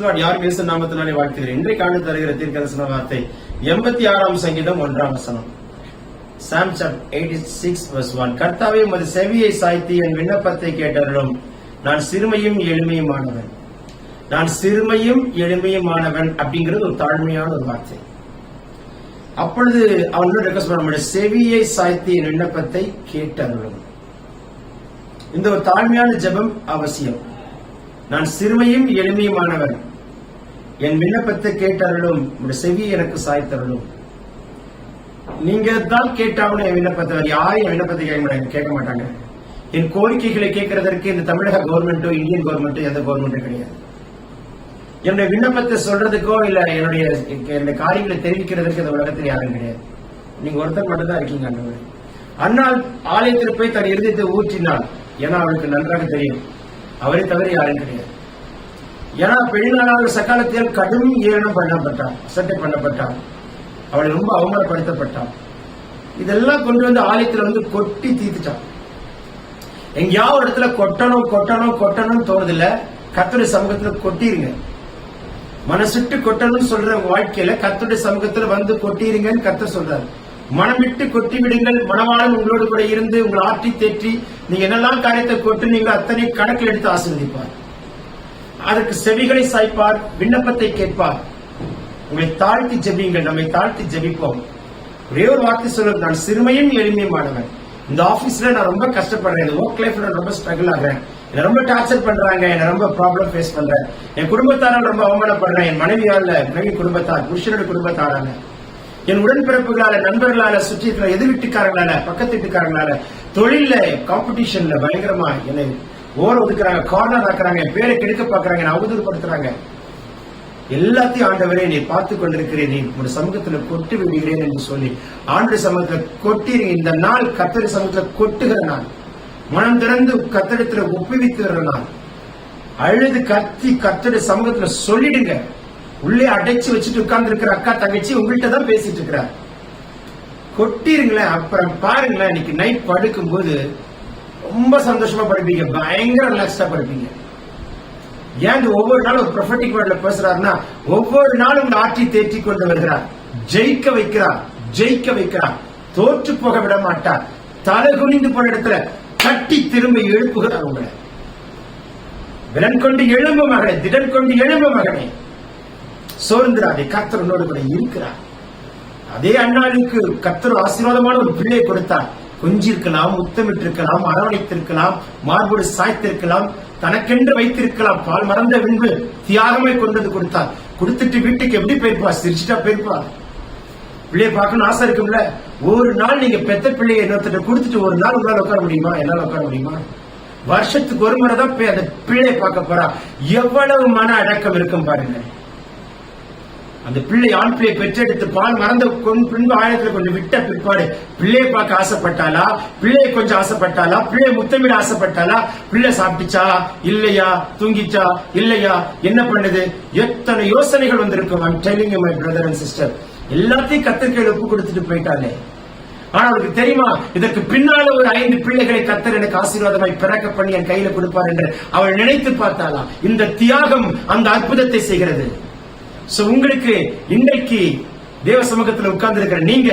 யாரும் இயேசு நாமத்தினாலே வாழ்த்துகிறேன். இன்றைக்கு ஆண்டு தருகிற தீர்க்கதரிசன வார்த்தை எண்பத்தி ஆறாம் சங்கீதம் ஒன்றாம் வசனம். சாம் சாப் எயிட்டி சிக்ஸ் வர்ஸ் ஒன். கர்த்தாவே உமது செவியை சாய்த்தி என் விண்ணப்பத்தை கேட்டருளும். நான் சிறுமையும் எளிமையுமானவன். நான் சிறுமையும் எளிமையுமானவன் அப்படிங்கிறது ஒரு தாழ்மையான ஒரு வார்த்தை. அப்பொழுது அவனோட ரெக்வஸ்ட் பண்ண முடியும். செவியை சாய்த்தி என் விண்ணப்பத்தை கேட்டருளும். இந்த ஒரு தாழ்மையான ஜெபம் அவசியம். நான் சிறுமையும் எளிமையுமானவன். என் விண்ணப்பத்தை கேட்டருளும் உடைய செவி எனக்கு சாய்த்தருளும். நீங்க தான் கேட்டாலும் என் விண்ணப்பத்தை யாரும் என் விண்ணப்பத்தை கேட்க மாட்டாங்க கேட்க மாட்டாங்க. என் கோரிக்கைகளை கேட்கறதற்கு இந்த தமிழக கவர்மெண்ட்டோ இந்தியன் கவர்மெண்ட்டோ எந்த கவர்மெண்ட்டும் கிடையாது. என்னுடைய விண்ணப்பத்தை சொல்றதுக்கோ இல்ல என்னுடைய என்னுடைய காரியங்களை தெரிவிக்கிறதுக்கு இந்த உலகத்தில் யாரும் கிடையாது. நீங்க ஒருத்தர் மட்டும்தான் இருக்கீங்க அண்ணன் அண்ணால் ஆலயத்தில் போய் தன் இருதயத்தை ஊற்றினாள் ஏன்னா அவளுக்கு நன்றாக தெரியும். அவரை தவிர யாரும் கிடையாது. ஏன்னா பெண்ணாளர் சக்காலத்தில் கடும் ஏளனம் பண்ணப்பட்டான் சட்டை பண்ணப்பட்டான். அவளை ரொம்ப அவமானப்படுத்தப்பட்டான். இதெல்லாம் கொண்டு வந்து ஆலயத்துல வந்து கொட்டி தீர்த்துட்டான். எங்கேயாவது ஒரு இடத்துல கொட்டணும் கொட்டணும் கொட்டணும்னு தோணுதில்ல கத்துடைய சமூகத்துல கொட்டிருங்க. மனசுட்டு கொட்டணும்னு சொல்ற வாழ்க்கையில கத்துடைய சமூகத்துல வந்து கொட்டிருங்கன்னு கத்த சொல்றாரு. மனமிட்டு கொட்டி விடுங்கள் மனவாளன் உங்களோடு கூட இருந்து உங்களை ஆற்றி தேற்றி நீங்க என்னெல்லாம் காரியத்தை கொட்டு நீங்க அத்தனை கணக்கில் எடுத்து ஆசீர்வதிப்பார். அதற்கு செவிகளை சாய்ப்பார் விண்ணப்பத்தை கேட்பார். உங்களை தாழ்த்தி ஜெபியுங்கள் நம்மை தாழ்த்தி ஜெபிப்போம். ஒரே ஒரு வார்த்தை சொல்ல நான் சிறுமையும் எளிமையுமானவன். இந்த ஆபீஸ்ல நான் ரொம்ப கஷ்டப்படுறேன். இந்த ஒர்க் லைஃப்ல நான் ரொம்ப ஸ்ட்ரகிள் ஆகிறேன். என்ன ரொம்ப டார்ச்சர் பண்றாங்க என்ன ரொம்ப ப்ராப்ளம் ஃபேஸ் பண்றேன் என் குடும்பத்தாரால் ரொம்ப அவமானப்படுறேன். என் மனைவியால மனைவி குடும்பத்தார் புருஷனோட குடும்பத்தாரால. என் உடன்பிறப்புகளால நண்பர்களால சுற்றியத்துல எதிர் வீட்டுக்காரங்களால பக்கத்து வீட்டுக்காரங்களால தொழில காம்படிஷன்ல பயங்கரமா என்னை ஓர ஒதுக்குறாங்க கார்னர் ஆக்குறாங்க என் பேரை கெடுக்க பாக்குறாங்க என்ன அவதூறுப்படுத்துறாங்க எல்லாத்தையும் ஆண்டவரே நீ பார்த்து கொண்டிருக்கிறேன். நீ உங்களுடைய சமூகத்துல கொட்டு விடுகிறேன் என்று சொல்லி ஆண்டு சமூகத்துல கொட்டிருங்க இந்த நாள் கத்தரி சமூகத்துல கொட்டுகிற நாள். மனம் திறந்து கத்தடத்துல ஒப்புவித்துகிற நாள். அழுது கத்தி கத்தடி சமூகத்துல சொல்லிடுங்க. உள்ளே அடைச்சு வச்சுட்டு உட்கார்ந்து இருக்கிற அக்கா தங்கச்சி உங்கள்கிட்ட தான் பேசிட்டு இருக்கிறார் கொட்டிருங்களேன் அப்புறம் பாருங்களேன் இன்னைக்கு நைட் படுக்கும் போது ரொம்ப சந்தோஷமா படிப்பீங்க பயங்கர ரிலாக்ஸ்டா படிப்பீங்க. ஏன் ஒவ்வொரு நாளும் ஒரு ப்ரொஃபட்டிக் வேர்ட்ல பேசுறாருன்னா ஒவ்வொரு நாளும் உங்களை ஆற்றி தேற்றி கொண்டு வருகிறார். ஜெயிக்க வைக்கிறார் ஜெயிக்க வைக்கிறார். தோற்று போக விட மாட்டார். தலை குனிந்து போன இடத்துல கட்டி திரும்ப எழுப்புகிறார் உங்களை. விலன் கொண்டு எழும்பு மகனே திடன் கொண்டு எழும்பு மகனே. சோர்ந்திராதே கத்தர் உன்னோடு கூட இருக்கிறார். அதே அண்ணாளுக்கு கத்தர் ஆசீர்வாதமான ஒரு பிள்ளை கொடுத்தார். கொஞ்சிருக்கலாம் முத்தமிட்டிருக்கலாம் அரவணைத்திருக்கலாம் மார்போடு சாய்த்திருக்கலாம் தனக்கென்று வைத்திருக்கலாம். பால் மறந்த பின்பு தியாகமே கொண்டது கொடுத்தார். கொடுத்துட்டு வீட்டுக்கு எப்படி போயிருப்பா? சிரிச்சுட்டா போயிருப்பா. பிள்ளைய பார்க்கணும் ஆசை இருக்கும்ல. ஒரு நாள் நீங்க பெத்த பிள்ளைய இன்னொருத்தர் கொடுத்துட்டு ஒரு நாள் உங்களால் உட்கார முடியுமா? என்னால உட்கார முடியுமா? வருஷத்துக்கு ஒரு முறை தான் போய் அந்த பிள்ளைய பார்க்க போறா. எவ்வளவு மன அடக்கம் இருக்கும் பாருங்க. அந்த பிள்ளை ஆண் பிள்ளை பெற்றெடுத்து பால் மறந்த பின்பு ஆழத்துல கொஞ்சம் விட்ட பிற்பாடு பிள்ளையை பார்க்க ஆசைப்பட்டாளா? பிள்ளையை கொஞ்சம் ஆசைப்பட்டாளா? பிள்ளையை முத்தமிட ஆசைப்பட்டாளா? பிள்ளை சாப்பிட்டுச்சா? இல்லையா? தூங்கிச்சா? இல்லையா? என்ன பண்ணுது? எத்தனை யோசனைகள் வந்திருக்கும்? I'm telling my brother and sister எல்லாத்தையும் கத்திரிக்கையில் ஒப்பு கொடுத்துட்டு போயிட்டாலே ஆனா அவருக்கு தெரியுமா? இதற்கு பின்னால ஒரு ஐந்து பிள்ளைகளை கத்தர் எனக்கு ஆசீர்வாதமாய் பிறக்க பண்ணி என் கையில கொடுப்பார் என்று அவள் நினைத்து பார்த்தாளா இந்த தியாகம் அந்த அற்புதத்தை செய்கிறது. சோ உங்களுக்கு இன்றைக்கு தேவ சமூகத்தில் உட்கார்ந்து இருக்கிற நீங்க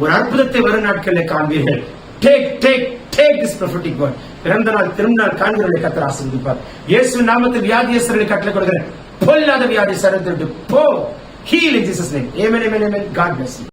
ஒரு அற்புதத்தை வரும் நாட்களில் காண்பீர்கள். Take take take this prophetic word பிறந்த நாள் திருநாள் காண்கிறவர்களை கத்தர் ஆசீர்வதிப்பார். இயேசு நாமத்தில் வியாதியஸ்தர்களை கட்டளை கொடுக்கிறேன் பொல்லாத வியாதி சரத்து போ. Heal in Jesus name amen amen amen God bless you